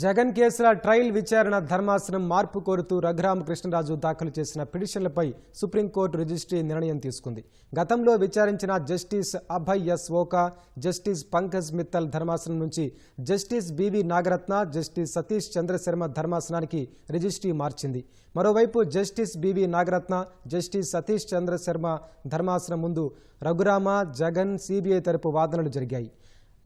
జగన్ కేసుల ట్రయల్ విచారణ ధర్మాసనం మార్పు కోరుతూ రఘురామకృష్ణరాజు దాఖలు చేసిన పిటిషన్లపై సుప్రీంకోర్టు రిజిస్ట్రీ నిర్ణయం తీసుకుంది. గతంలో విచారించిన justice Abhay S Oka justice Pankaj Mittal ధర్మాసనం నుంచి justice B V Nagarathna justice Satish Chandra Sharma ధర్మాసనానికి registry మార్చింది. మరోవైపు justice B V Nagarathna justice Satish Chandra Sharma ధర్మాసనం ముందు రఘురామ జగన్ సిబిఐ తరపు వాదనలు జరిగాయి.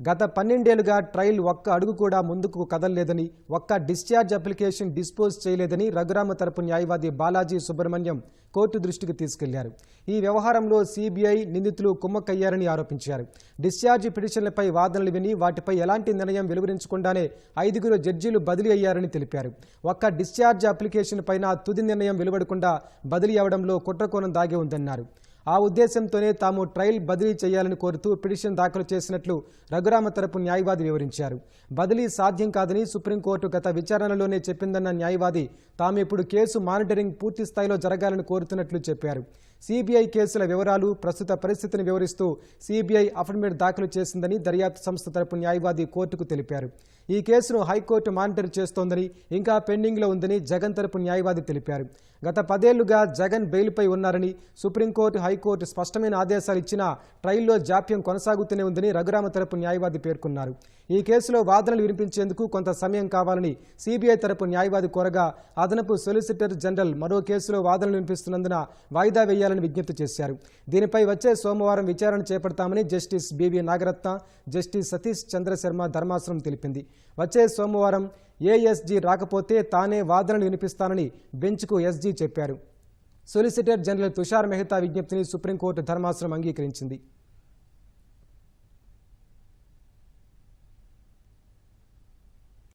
గత పన్నెండేళ్ళుగా ట్రయల్ ఒక్క అడుగు కూడా ముందుకు కదలలేదని ఒక్క డిశ్చార్జ్ అప్లికేషన్ డిస్పోజ్ చేయలేదని రఘురామ తరపు న్యాయవాది బాలాజీ సుబ్రహ్మణ్యం కోర్టు దృష్టికి తీసుకెళ్ళారు. ఈ వ్యవహారంలో సిబిఐ నిందితులు కుమ్మక్కయ్యారని ఆరోపించారు. డిశ్చార్జ్ పిటిషన్లపై వాదనలు విని వాటిపై ఎలాంటి నిర్ణయం వెలువరించకుండానే ఐదుగురు జడ్జీలు బదిలీ అయ్యారని తెలిపారు. ఒక్క డిశ్చార్జ్ అప్లికేషన్ పైన తుది నిర్ణయం వెలువడకుండా బదిలీ అవడంలో కుట్రకోణం దాగి ఉందన్నారు. ఆ ఉద్దేశంతోనే తాము ట్రయల్ బదిలీ చేయాలని కోరుతూ పిటిషన్ దాఖలు చేసినట్లు రఘురామ తరపు న్యాయవాది వివరించారు. బదిలీ సాధ్యం కాదని సుప్రీంకోర్టు గత విచారణలోనే చెప్పిందన్న న్యాయవాది తాము ఇప్పుడు కేసు మానిటరింగ్ పూర్తి స్థాయిలో జరగాలని కోరుతున్నట్లు చెప్పారు. సిబిఐ కేసుల వివరాలు ప్రస్తుత పరిస్థితిని వివరిస్తూ సిబిఐ అఫిడవిట్ దాఖలు చేసిందని దర్యాప్తు సంస్థ తరపు న్యాయవాది కోర్టుకు తెలిపారు. ఈ కేసును హైకోర్టు మానిటర్ చేస్తోందని ఇంకా పెండింగ్లో ఉందని జగన్ తరపు న్యాయవాది తెలిపారు. గత పదేళ్ళుగా జగన్ బెయిల్పై ఉన్నారని సుప్రీంకోర్టు హైకోర్టు స్పష్టమైన ఆదేశాలు ఇచ్చినా ట్రయల్లో జాప్యం కొనసాగుతూనే ఉందని రఘురామ తరపు న్యాయవాది పేర్కొన్నారు. ఈ కేసులో వాదనలు వినిపించేందుకు కొంత సమయం కావాలని సిబిఐ తరపు న్యాయవాది కోరగా అదనపు సొలిసిటర్ జనరల్ మరో కేసులో వాదనలు వినిపిస్తున్నందున వాయిదా వేయాలని విజ్ఞప్తి చేశారు. దీనిపై వచ్చే సోమవారం విచారణ చేపడతామని justice BV Nagarathna justice Satish Chandra Sharma ధర్మాసనం తెలిపింది. వచ్చే సోమవారం ఏఎస్జీ రాకపోతే తానే వాదనలు వినిపిస్తానని బెంచ్కు ఎస్జీ చెప్పారు. సొలిసిటర్ జనరల్ తుషార్ మెహతా విజ్ఞప్తిని సుప్రీంకోర్టు ధర్మాసనం అంగీకరించింది.